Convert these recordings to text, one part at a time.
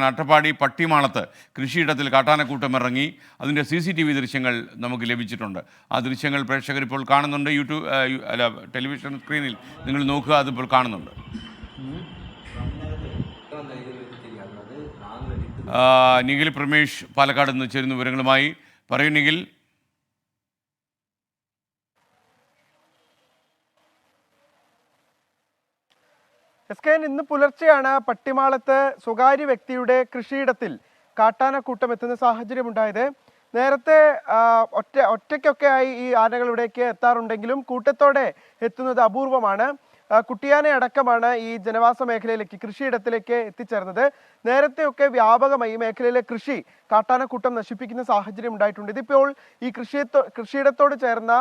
അട്ടപ്പാടി പട്ടിമാളത്ത് കൃഷിയിടത്തിൽ കാട്ടാനക്കൂട്ടം ഇറങ്ങി. അതിന്റെ സി സി ടി വി ദൃശ്യങ്ങൾ നമുക്ക് ലഭിച്ചിട്ടുണ്ട്. ആ ദൃശ്യങ്ങൾ പ്രേക്ഷകർ ഇപ്പോൾ കാണുന്നുണ്ട്. യൂട്യൂബ് അല്ല ടെലിവിഷൻ സ്ക്രീനിൽ നിങ്ങൾ നോക്കുക അതിപ്പോൾ കാണുന്നുണ്ട്. നിഖിൽ പ്രമേഷ് പാലക്കാട് നിന്ന് ചേരുന്ന വിവരങ്ങളുമായി പറയൂ നിഖിൽ എസ് കെ ഇന്ന് പുലർച്ചെയാണ് പട്ടിമാളത്ത് സ്വകാര്യ വ്യക്തിയുടെ കൃഷിയിടത്തിൽ കാട്ടാനക്കൂട്ടം എത്തുന്ന സാഹചര്യം ഉണ്ടായത് നേരത്തെ ഒറ്റ ഒറ്റയ്ക്കൊക്കെ ആയി ഈ ആനകൾ ഇവിടേക്ക് എത്താറുണ്ടെങ്കിലും കൂട്ടത്തോടെ എത്തുന്നത് അപൂർവമാണ്. കുട്ടിയാനെ അടക്കമാണ് ഈ ജനവാസ മേഖലയിലേക്ക് കൃഷിയിടത്തിലേക്ക് എത്തിച്ചേർന്നത്. നേരത്തെയൊക്കെ വ്യാപകമായി മേഖലയിലെ കൃഷി കാട്ടാനക്കൂട്ടം നശിപ്പിക്കുന്ന സാഹചര്യം ഉണ്ടായിട്ടുണ്ട്. ഇതിപ്പോൾ ഈ കൃഷി കൃഷിയിടത്തോട് ചേർന്ന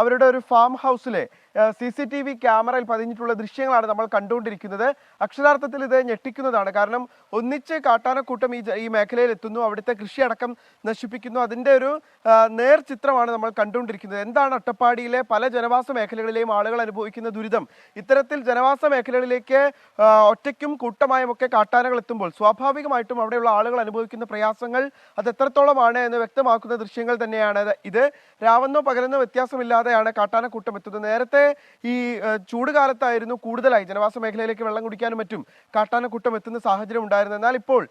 അവരുടെ ഒരു ഫാം ഹൗസിലെ സി സി ടി വി ക്യാമറയിൽ പതിഞ്ഞിട്ടുള്ള ദൃശ്യങ്ങളാണ് നമ്മൾ കണ്ടുകൊണ്ടിരിക്കുന്നത്. അക്ഷരാർത്ഥത്തിൽ ഇത് ഞെട്ടിക്കുന്നതാണ്. കാരണം ഒന്നിച്ച് കാട്ടാനക്കൂട്ടം ഈ ഈ മേഖലയിൽ എത്തുന്നു. അവിടുത്തെ കൃഷി അടക്കം നശിപ്പിക്കുന്നു. അതിന്റെ ഒരു നേർ ചിത്രമാണ് നമ്മൾ കണ്ടുകൊണ്ടിരിക്കുന്നത്. എന്താണ് അട്ടപ്പാടിയിലെ പല ജനവാസ മേഖലകളിലെയും ആളുകൾ അനുഭവിക്കുന്ന ദുരിതം? ഇത്തരത്തിൽ ജനവാസ മേഖലകളിലേക്ക് ഒറ്റയ്ക്കും കൂട്ടമായും ഒക്കെ കാട്ടാനകൾ എത്തുമ്പോൾ സ്വാഭാവികമായിട്ടും അവിടെയുള്ള ആളുകൾ അനുഭവിക്കുന്ന പ്രയാസങ്ങൾ അത് എത്രത്തോളമാണ് എന്ന് വ്യക്തമാക്കുന്ന ദൃശ്യങ്ങൾ തന്നെയാണ്. ഇത്. രാവെന്നോ പകലെന്നോ വ്യത്യാസമില്ലാതെയാണ് കാട്ടാനക്കൂട്ടം എത്തുന്നത്. നേരത്തെ ഈ ചൂട് കാലത്തായിരുന്നു കൂടുതലായി ജനവാസ മേഖലയിലേക്ക് വെള്ളം കുടിക്കാനും മറ്റും കാട്ടാനക്കൂട്ടം എത്തുന്ന സാഹചര്യം ഉണ്ടായിരുന്നു. എന്നാൽ ഇപ്പോൾ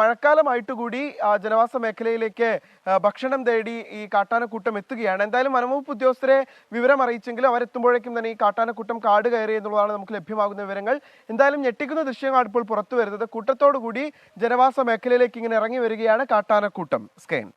മഴക്കാലമായിട്ട് കൂടി ജനവാസ മേഖലയിലേക്ക് ഭക്ഷണം തേടി ഈ കാട്ടാനക്കൂട്ടം എത്തുകയാണ്. എന്തായാലും വനംവകുപ്പ് ഉദ്യോഗസ്ഥരെ വിവരം അറിയിച്ചെങ്കിലും അവരെത്തുമ്പോഴേക്കും തന്നെ ഈ കാട്ടാനക്കൂട്ടം കാട് കയറി എന്നുള്ളതാണ് നമുക്ക് ലഭ്യമാകുന്ന വിവരങ്ങൾ. എന്തായാലും ഞെട്ടിക്കുന്ന ദൃശ്യങ്ങളാണ് ഇപ്പോൾ പുറത്തു വരുന്നത്. കൂട്ടത്തോടുകൂടി ജനവാസ മേഖലയിലേക്ക് ഇങ്ങനെ ഇറങ്ങി വരികയാണ് കാട്ടാനക്കൂട്ടം. സ്കെയിൻ